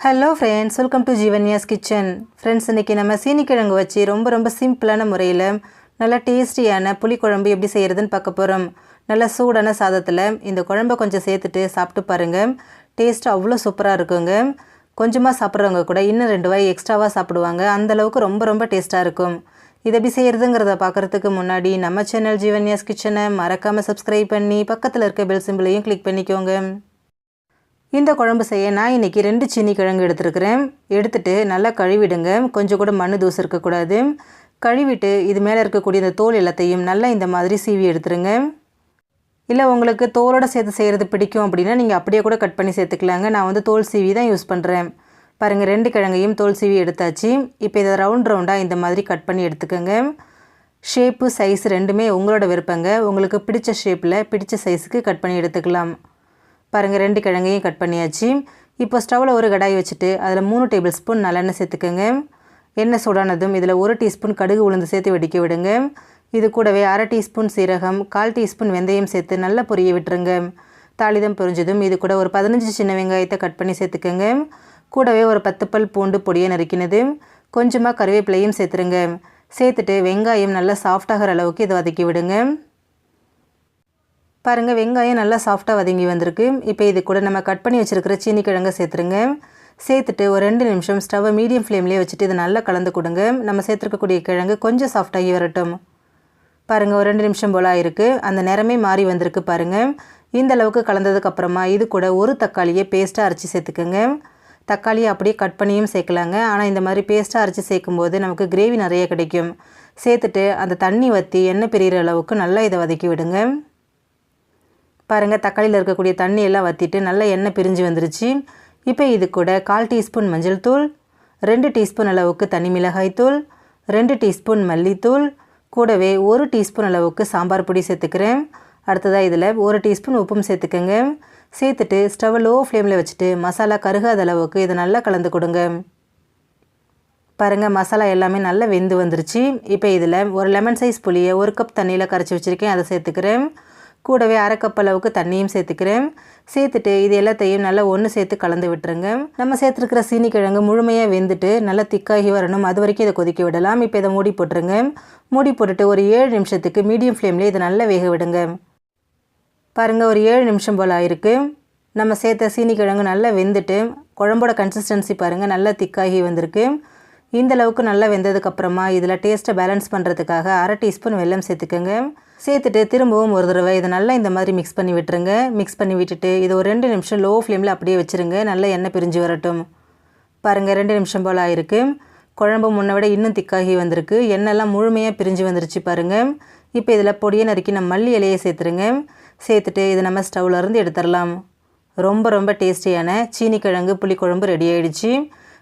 Hello friends welcome to Jeevanya's kitchen friends இன்றைக்கி நம்ம சீனிக்கிழங்கு வச்சு ரொம்ப ரொம்ப சிம்பிளான முறையில் நல்லா டேஸ்டியான புளிக்குழம்பு எப்படி செய்கிறதுன்னு பார்க்க போகிறோம் நல்லா சூடான சாதத்தில் இந்த குழம்பை கொஞ்சம் சேர்த்துட்டு சாப்பிட்டு பாருங்கள் டேஸ்ட் அவ்வளோ சூப்பராக இருக்குங்க. கொஞ்சமாக சாப்பிட்றவங்க கூட இன்னும் ரெண்டு வாய் எக்ஸ்ட்ராவாக சாப்பிடுவாங்க. அந்தளவுக்கு ரொம்ப ரொம்ப டேஸ்ட்டாக இருக்கும். இதை எப்படி செய்கிறதுங்கிறத பார்க்குறதுக்கு முன்னாடி நம்ம சேனல் ஜீவன்யாஸ் கிச்சனை மறக்காமல் சப்ஸ்கிரைப் பண்ணி பக்கத்தில் இருக்க பெல் சிம்பிளையும் கிளிக் பண்ணிக்கோங்க. இந்த குழம்பு செய்ய நான் இன்றைக்கி ரெண்டு சீனி கிழங்கு எடுத்துருக்கிறேன். எடுத்துகிட்டு நல்லா கழுவிடுங்க. கொஞ்சம் கூட மண் தூசு இருக்கக்கூடாது. கழுவிட்டு இது மேலே இருக்கக்கூடிய இந்த தோல் எல்லாத்தையும் நல்லா இந்த மாதிரி சீவி எடுத்துருங்க. இல்லை உங்களுக்கு தோலோட சேர்த்து செய்கிறது பிடிக்கும் அப்படின்னா நீங்கள் அப்படியே கூட கட் பண்ணி சேர்த்துக்கலாங்க. நான் வந்து தோல் சீவி தான் யூஸ் பண்ணுறேன் பாருங்கள் ரெண்டு கிழங்கையும் தோல் சீவி எடுத்தாச்சு. இப்போ இதை ரவுண்ட் ரவுண்டாக இந்த மாதிரி கட் பண்ணி எடுத்துக்கோங்க. ஷேப்பு சைஸ் ரெண்டுமே உங்களோட விருப்பங்க. உங்களுக்கு பிடிச்ச ஷேப்பில் பிடிச்ச சைஸுக்கு கட் பண்ணி எடுத்துக்கலாம். பாருங்கள் ரெண்டு கிழங்கையும் கட் பண்ணியாச்சு. இப்போ ஸ்டவ்வில் ஒரு கடாய் வச்சுட்டு அதில் மூணு டேபிள் ஸ்பூன் நல்லெண்ணெய் சேர்த்துக்கோங்க. எண்ணெய் சூடானதும் இதில் ஒரு டீஸ்பூன் கடுகு உளுந்து சேர்த்து வெடிக்க விடுங்க. இது கூடவே அரை டீஸ்பூன் சீரகம் கால் டீஸ்பூன் வெந்தயம் சேர்த்து நல்லா பொரிய விட்டுருங்க. தாளிதம் பொரிஞ்சதும் இது கூட ஒரு பதினஞ்சு சின்ன வெங்காயத்தை கட் பண்ணி சேர்த்துக்கோங்க. கூடவே ஒரு பத்து பல் பூண்டு பொடியை நறுக்கினது. கொஞ்சமாக கருவேப்பிலையும் சேர்த்துருங்க. சேர்த்துட்டு வெங்காயம் நல்லா சாஃப்டாகிற அளவுக்கு இதை வதக்கி விடுங்க. பாருங்கள் வெங்காயம் நல்லா சாஃப்டாக வதங்கி வந்திருக்கு. இப்போ இது கூட நம்ம கட் பண்ணி வச்சுருக்கிற சீனி கிழங்க சேர்த்துருங்க. சேர்த்துட்டு ஒரு ரெண்டு நிமிஷம் ஸ்டவ்வை மீடியம் ஃப்ளேம்லேயே வச்சுட்டு இதை நல்லா கலந்து கொடுங்க. நம்ம சேர்த்துருக்கக்கூடிய கிழங்கு கொஞ்சம் சாஃப்டாகி வரட்டும். பாருங்கள் ஒரு ரெண்டு நிமிஷம் போல் ஆயிருக்கு. அந்த நிறமே மாறி வந்திருக்கு பாருங்கள் இந்த அளவுக்கு கலந்ததுக்கப்புறமா இது கூட ஒரு தக்காளியை பேஸ்ட்டாக அரைச்சி சேர்த்துக்கோங்க. தக்காளியை அப்படியே கட் பண்ணியும் சேர்க்கலாங்க. ஆனால் இந்த மாதிரி பேஸ்ட்டாக அரைச்சி சேர்க்கும்போது நமக்கு கிரேவி நிறைய கிடைக்கும். சேர்த்துட்டு அந்த தண்ணி வற்றி எண்ணெய் பிரிகிற அளவுக்கு நல்லா இதை வதக்கி விடுங்க. பாருங்கள் தக்காளியில் இருக்கக்கூடிய தண்ணியெல்லாம் வற்றிட்டு நல்லா எண்ணெய் பிரிஞ்சு வந்துருச்சு. இப்போ இது கூட கால் டீஸ்பூன் மஞ்சள் தூள் ரெண்டு டீஸ்பூன் அளவுக்கு தனி மிளகாய் தூள் ரெண்டு டீஸ்பூன் மல்லித்தூள் கூடவே ஒரு டீஸ்பூன் அளவுக்கு சாம்பார் பொடி சேர்த்துக்கிறேன். அடுத்ததாக இதில் ஒரு டீஸ்பூன் உப்பும் சேர்த்துக்கோங்க. சேர்த்துட்டு ஸ்டவ் லோ ஃப்ளேமில் வச்சுட்டு மசாலா கருகாத அளவுக்கு இதை நல்லா கலந்து கொடுங்க. பாருங்கள் மசாலா எல்லாமே நல்லா வெந்து வந்துருச்சு. இப்போ இதில் ஒரு லெமன் சைஸ் புளியை ஒரு கப் தண்ணியில் கரைச்சி வச்சுருக்கேன் அதை சேர்த்துக்கிறேன். கூடவே அரைக்கப்பளவுக்கு அளவுக்கு தண்ணியும் சேர்த்துக்கிறேன். சேர்த்துட்டு இது எல்லாத்தையும் நல்லா ஒன்று சேர்த்து கலந்து விட்டுருங்க. நம்ம சேர்த்துருக்கிற சீனி கிழங்கு முழுமையாக வெந்துட்டு நல்லா திக்காகி வரணும். அது வரைக்கும் இதை கொதிக்க விடலாம். இப்போ இதை மூடி போட்டுருங்க. மூடி போட்டுட்டு ஒரு ஏழு நிமிஷத்துக்கு மீடியம் ஃப்ளேமில் இதை நல்லா வேக விடுங்க. பாருங்கள் ஒரு ஏழு நிமிஷம் போல் ஆயிருக்கு. நம்ம சேர்த்த சீனி கிழங்கு நல்லா வெந்துட்டு குழம்போட கன்சிஸ்டன்சி பாருங்கள் நல்லா திக்காகி வந்திருக்கு. இந்த அளவுக்கு நல்லா வெந்ததுக்கப்புறமா இதில் டேஸ்ட்டை பேலன்ஸ் பண்ணுறதுக்காக அரை டீஸ்பூன் வெல்லம் சேர்த்துக்கோங்க. சேர்த்துட்டு திரும்பவும் ஒரு தடவை இதை நல்லா இந்த மாதிரி மிக்ஸ் பண்ணி விட்டுருங்க. மிக்ஸ் பண்ணி விட்டுட்டு இது ஒரு ரெண்டு நிமிஷம் லோ ஃப்ளேமில் அப்படியே வச்சுருங்க. நல்லா எண்ணெய் பிரிஞ்சு வரட்டும். பாருங்கள் ரெண்டு நிமிஷம் போல் ஆயிருக்கு. குழம்பு முன்னை விட இன்னும் திக்காகி வந்திருக்கு. எண்ணெய்லாம் முழுமையாக பிரிஞ்சு வந்துருச்சு பாருங்கள் இப்போ இதில் பொடியை நறுக்கி நம்ம மல்லி இலையை சேர்த்துருங்க. சேர்த்துட்டு இதை நம்ம ஸ்டவ்லேருந்து எடுத்துடலாம் ரொம்ப ரொம்ப டேஸ்டியான சீனி கிழங்கு புளிக்குழம்பு ரெடி ஆகிடுச்சு